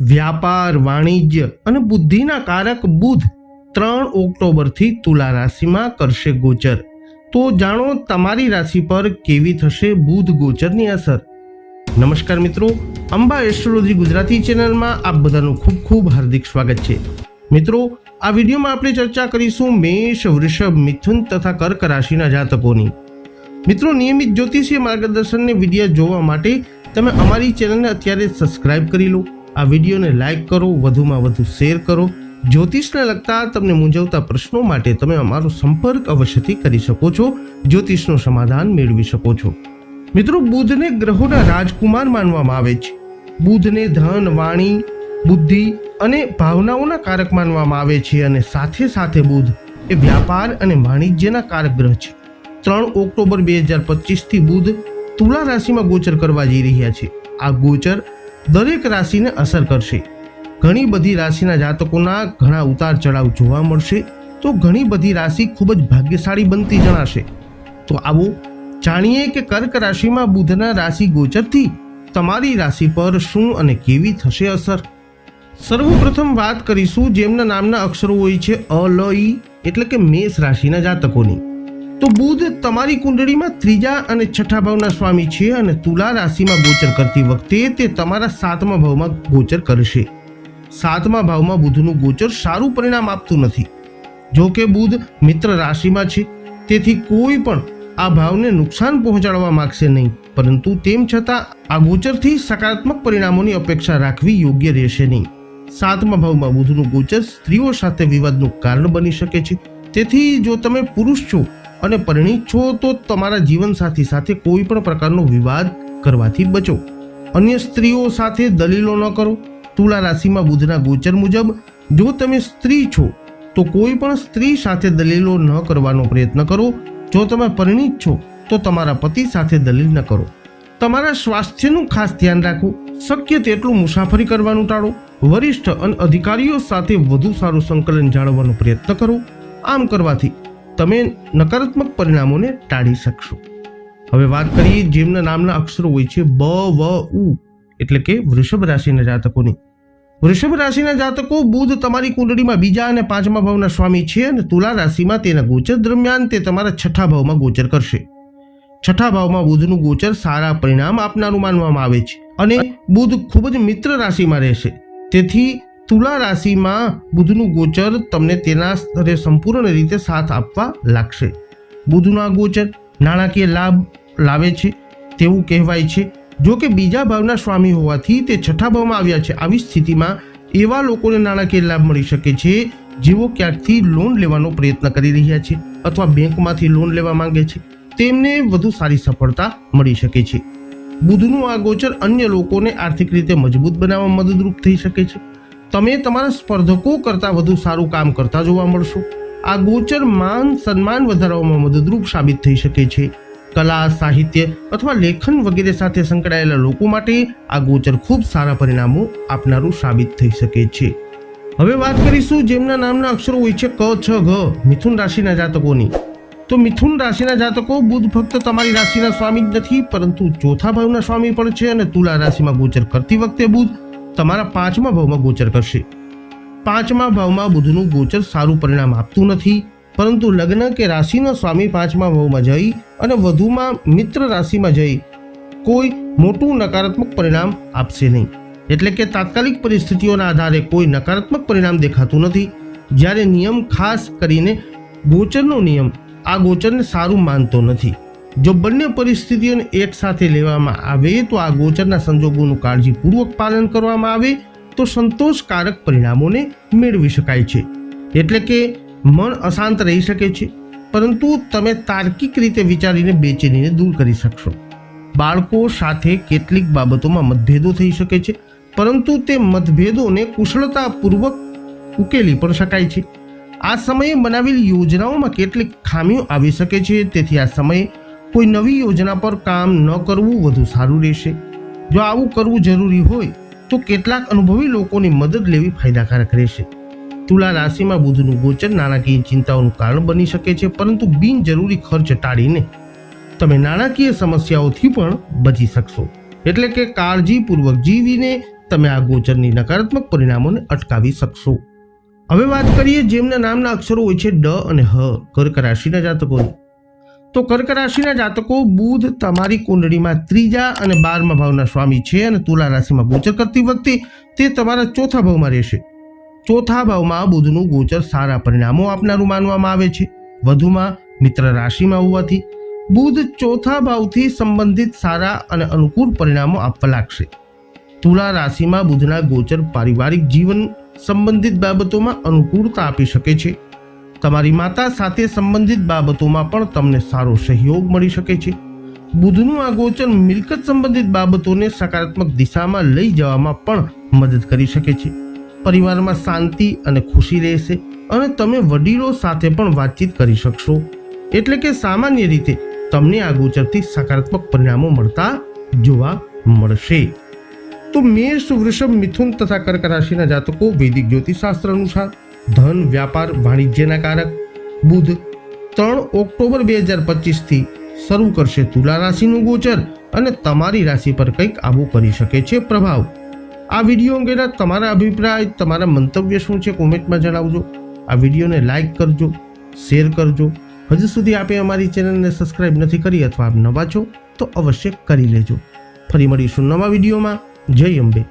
વ્યાપાર, વાણિજ્ય અને બુદ્ધિના કારક બુધ ત્રણ ઓક્ટોબરથી તુલા રાશિમાં કરશે ગોચર. તો જાણો તમારી રાશિ પર કેવી થશે બુધ ગોચરની અસર. નમસ્કાર મિત્રો, અંબા એસ્ટ્રોલોજી ગુજરાતી ચેનલમાં આપ બધાનું ખૂબ ખૂબ હાર્દિક સ્વાગત છે. મિત્રો, આ વિડીયોમાં આપણે ચર્ચા કરીશું મેષ, વૃષભ, મિથુન તથા કર્ક રાશિના જાતકોની. મિત્રો, નિયમિત જ્યોતિષીય માર્ગદર્શનની વીડિયો જોવા માટે તમે અમારી ચેનલને અત્યારે સબસ્ક્રાઇબ કરી લો. આ વિડીયોને લાઇક કરો, વધુમાં વધુ શેર કરો. જ્યોતિષને લગતા તમને મૂંઝવતા પ્રશ્નો માટે તમે અમારો સંપર્ક અવશ્યથી કરી શકો છો. જ્યોતિષનું સમાધાન મેળવી શકો છો. મિત્રો, બુધને ગ્રહોના રાજકુમાર માનવામાં આવે છે. બુધને ધન, વાણી, બુદ્ધિ અને ભાવનાઓના કારક માનવામાં આવે છે અને સાથે સાથે બુધ એ વ્યાપાર અને વાણિજ્યના કારક ગ્રહ છે. ત્રણ ઓક્ટોબર બે હજાર પચીસથી બુધ તુલા રાશિમાં ગોચર કરવા જઈ રહ્યા છે. આ ગોચર દરેક રાશિને અસર કરશે. ઘણી બધી રાશિના જાતકોના ઘણા ઉતાર ચઢાવ જોવા મળશે, તો ઘણી બધી રાશિ ખૂબ જ ભાગ્યશાળી બનતી જણાશે. તો આવો જાણીએ કે કર્ક રાશિમાં બુધના રાશિ ગોચરથી તમારી રાશિ પર શું અને કેવી થશે અસર? સર્વપ્રથમ વાત કરીશું જેમના નામના અક્ષરો હોય છે અ, લ, ઈ, એટલે કે મેષ રાશિના જાતકોની. તો બુધ તમારી કુંડળીમાં ત્રીજા અને છઠ્ઠા ભાવના સ્વામી છે અને તુલા રાશિમાં ગોચર કરતી વખતે તે તમારા સાતમા ભાવમાં ગોચર કરશે. સાતમા ભાવમાં બુધનું ગોચર સારું પરિણામ આપતું નથી. જો કે બુધ મિત્ર રાશિમાં છે, તેથી કોઈ પણ આ ભાવને નુકસાન પહોંચાડવા માંગશે નહીં, પરંતુ તેમ છતાં આ ગોચરથી સકારાત્મક પરિણામોની અપેક્ષા રાખવી યોગ્ય રહેશે નહીં. સાતમા ભાવમાં બુધનું ગોચર સ્ત્રીઓ સાથે વિવાદનું કારણ બની શકે છે. તેથી જો તમે પુરુષ છો અને પરિણીત છો તો તમારા જીવનસાથી સાથે કોઈ પણ પ્રકારનો વિવાદ કરવાથી બચો. અન્ય સ્ત્રીઓ સાથે દલીલો ન કરો. તુલા રાશિમાં બુધના ગોચર મુજબ, જો તમે સ્ત્રી છો, તો કોઈ પણ સ્ત્રી સાથે દલીલો ન કરવાનો પ્રયત્ન કરો. જો તમે પરિણીત છો, તો તમારા પતિ સાથે દલીલ ન કરો. તમારા સ્વાસ્થ્યનું ખાસ ધ્યાન રાખો. શક્ય તેટલું મુસાફરી કરવાનું ટાળો. વરિષ્ઠ અને અધિકારીઓ સાથે વધુ સારું સંકલન જાળવવાનો પ્રયત્ન કરો. આમ કરવાથી તમે નકારાત્મક પરિણામોને ટાળી શકશો. હવે વાત કરીએ જેમના નામના અક્ષરો હોય છે બ, વ, ઉ, એટલે કે વૃષભ રાશિના જાતકોની. વૃષભ રાશિના જાતકો બુધ તમારી કુંડળીમાં બીજા અને પાંચમા ભાવના સ્વામી છે અને તુલા રાશિમાં તેના ગોચર દરમિયાન તે તમારા છઠ્ઠા ભાવમાં ગોચર કરશે. છઠ્ઠા ભાવમાં બુધનું ગોચર સારા પરિણામ આપનારું માનવામાં આવે છે. અને બુધ ખૂબ જ મિત્ર રાશિમાં રહેશે. તેથી તુલા રાશિમાં બુધનું ગોચર તમને તેના સ્તરે સંપૂર્ણ રીતે સાથ આપવા લાગશે. બુધના ગોચર નાણાકીય લાભ લાવે છે, તેવું કહેવાય છે. જો કે બીજા ભાવના સ્વામી હોવાથી તે છઠ્ઠા ભાવમાં આવ્યા છે. આવી સ્થિતિમાં એવા લોકોને નાણાકીય લાભ મળી શકે છે, જેઓ ક્યાંકથી લોન લેવાનો પ્રયત્ન કરી રહ્યા છે અથવા બેંકમાંથી લોન લેવા માંગે છે. તેમને વધુ સારી સફળતા મળી શકે છે. બુધનું આ ગોચર અન્ય લોકોને આર્થિક રીતે મજબૂત બનાવવા મદદરૂપ થઈ શકે છે. તમે તમારા સ્પર્ધકો કરતાં વધુ સારું કામ કરતા જોવા મળશો. આ ગોચર માન સન્માન વધારવામાં મદદરૂપ સાબિત થઈ શકે છે. કલા, સાહિત્ય અથવા લેખન વગેરે સાથે સંકળાયેલા લોકો માટે આ ગોચર ખૂબ સારા પરિણામો આપનારું સાબિત થઈ શકે છે. હવે વાત કરીશું જેમના નામના અક્ષરો હોય છે ક, છ, ઘ, મિથુન રાશિના જાતકોની. તો મિથુન રાશિના જાતકો બુધ ફક્ત તમારી રાશિના સ્વામી જ નથી, પરંતુ ચોથા ભાવના સ્વામી પણ છે અને તુલા રાશિમાં ગોચર કરતી વખતે બુધ તમારા પાંચમા ભાવમાં ગોચર કરશે. પાંચમા ભાવમાં બુધનું ગોચર સારું પરિણામ આપતું નથી, પરંતુ લગ્ન કે રાશિનો સ્વામી પાંચમા ભાવમાં જઈ અને વધુમાં મિત્ર રાશિમાં જઈ કોઈ મોટું નકારાત્મક પરિણામ આપશે નહીં. એટલે કે તાત્કાલિક પરિસ્થિતિઓના આધારે કોઈ નકારાત્મક પરિણામ દેખાતું નથી. જ્યારે નિયમ ખાસ કરીને ગોચરનો નિયમ આ ગોચરને સારું માનતો નથી. જો બંને પરિસ્થિતિઓને એક સાથે લેવામાં આવે તો આ ગોચરના સંજોગોનું કાળજીપૂર્વક પાલન કરવામાં આવે તો સંતોષકારક પરિણામોને મેળવી શકાય છે. એટલે કે મન અશાંત રહી શકે છે. પરંતુ તમે તાર્કિક રીતે વિચારીને બેચેનીને દૂર કરી શકશો. બાળકો સાથે કેટલીક બાબતોમાં મતભેદો થઈ શકે છે. પરંતુ તે મતભેદોને કુશળતાપૂર્વક ઉકેલી પણ શકાય છે. આ સમયે બનાવેલી યોજનાઓમાં કેટલીક ખામીઓ આવી શકે છે. તેથી આ સમયે કોઈ નવી યોજના પર કામ ન કરવું વધુ સારું રહેશે. જો આવું કરવું જરૂરી હોય, તો કેટલાક અનુભવી લોકોની મદદ લેવી ફાયદાકારક રહેશે. તુલા રાશિમાં બુધનું ગોચર નાણાકીય ચિંતાઓનું કારણ બની શકે છે, પરંતુ બિનજરૂરી ખર્ચ ટાળીને તમે નાણાકીય સમસ્યાઓથી પણ બચી શકશો. એટલે કે કાળજીપૂર્વક જીવીને તમે આ ગોચરની નકારાત્મક પરિણામોને અટકાવી શકશો. હવે વાત કરીએ જેમના નામના અક્ષરો હોય છે ડ અને હ. કર્ક રાશિના જાતકોની. તો કર્ક રાશિના જાતકો બુધ તમારી કુંડળીમાં ત્રીજા અને બારમા ભાવના સ્વામી છે અને તુલા રાશિમાં ગોચર કરતી વખતે તે તમારા ચોથા ભાવમાં રહેશે. ચોથા ભાવમાં બુધનું ગોચર સારા પરિણામો આપનારું માનવામાં આવે છે. વધુમાં મિત્ર રાશિમાં હોવાથી બુધ ચોથા ભાવથી સંબંધિત સારા અને અનુકૂળ પરિણામો આપવા લાગશે. તુલા રાશિમાં બુધના ગોચર પારિવારિક જીવન સંબંધિત બાબતોમાં અનુકૂળતા આપી શકે છે. તમારી માતા સાથે સંબંધિત બાબતોમાં પણ તમને સારો સહયોગ મળી શકે છે. બુધનું આ ગોચર મિલકત સંબંધિત બાબતોને સકારાત્મક દિશામાં લઈ જવામાં પણ મદદ કરી શકે છે. પરિવારમાં શાંતિ અને ખુશી રહેશે અને તમે વડીલો સાથે પણ વાતચીત કરી શકશો. એટલે કે સામાન્ય રીતે તમને આ ગોચરથી સકારાત્મક પરિણામો મળતા જોવા મળશે. તો મેષ, વૃષભ, મિથુન તથા કર્ક રાશિના જાતકો વૈદિક જ્યોતિષશાસ્ત્ર અનુસાર ધન, વ્યાપાર, વાણિજ્યના કારક બુધ ત્રણ ઓક્ટોબર બે હજાર પચીસથી શરૂ કરશે તુલા રાશિનું ગોચર અને તમારી રાશિ પર કંઈક આવું કરી શકે છે પ્રભાવ. આ વીડિયો અંગેના તમારા અભિપ્રાય, તમારા મંતવ્ય શું છે કોમેન્ટમાં જણાવજો. આ વિડીયોને લાઇક કરજો, શેર કરજો. હજુ સુધી આપે અમારી ચેનલને સબસ્ક્રાઇબ નથી કરી અથવા આપ નવા છો તો અવશ્ય કરી લેજો. ફરી મળીશું નવા વિડીયોમાં. જય અંબે.